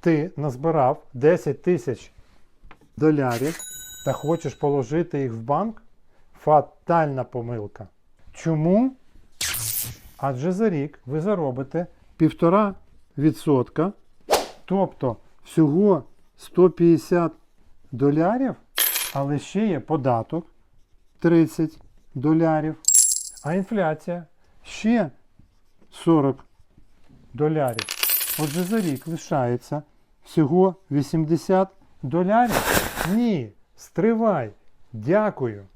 ти назбирав 10 тисяч долярів та хочеш положити їх в банк? Фатальна помилка. Чому? Адже за рік ви заробите 1,5%, тобто всього 150 долярів, але ще є податок 30 долярів, а інфляція ще 40 долярів. Отже, за рік лишається всього 80 долярів. Ні, стривай. Дякую.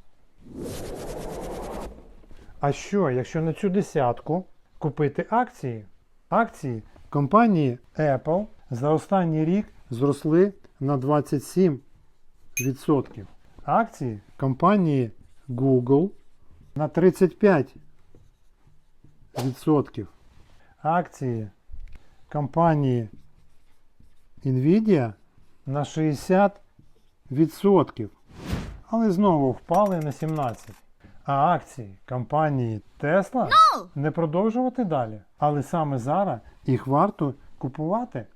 А що, якщо на цю десятку купити акції? Акції компанії Apple за останній рік зросли на 27%. Акції компанії Google на 35%. Акції компанії Nvidia на 60%. Але знову впали на 17%. А акції компанії Tesla не продовжувати далі. Але саме зараз їх варто купувати.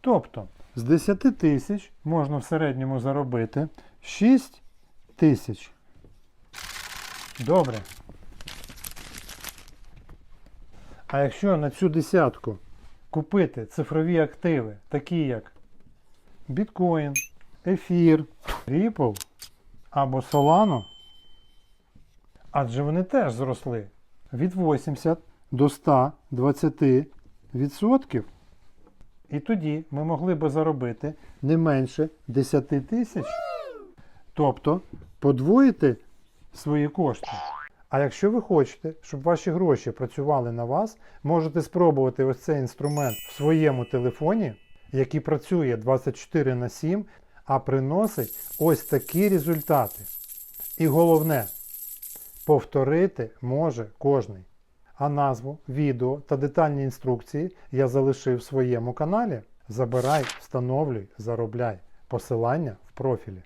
Тобто з 10 тисяч можна в середньому заробити 6 тисяч. Добре. А якщо на цю десятку купити цифрові активи, такі як біткоін, ефір, Ripple або Solano, адже вони теж зросли від 80 до 120 відсотків. І тоді ми могли би заробити не менше 10 тисяч. Тобто подвоїти свої кошти. А якщо ви хочете, щоб ваші гроші працювали на вас, можете спробувати ось цей інструмент в своєму телефоні, який працює 24 на 7, а приносить ось такі результати. І головне, повторити може кожний. А назву, відео та детальні інструкції я залишив в своєму каналі. Забирай, встановлюй, заробляй. Посилання в профілі.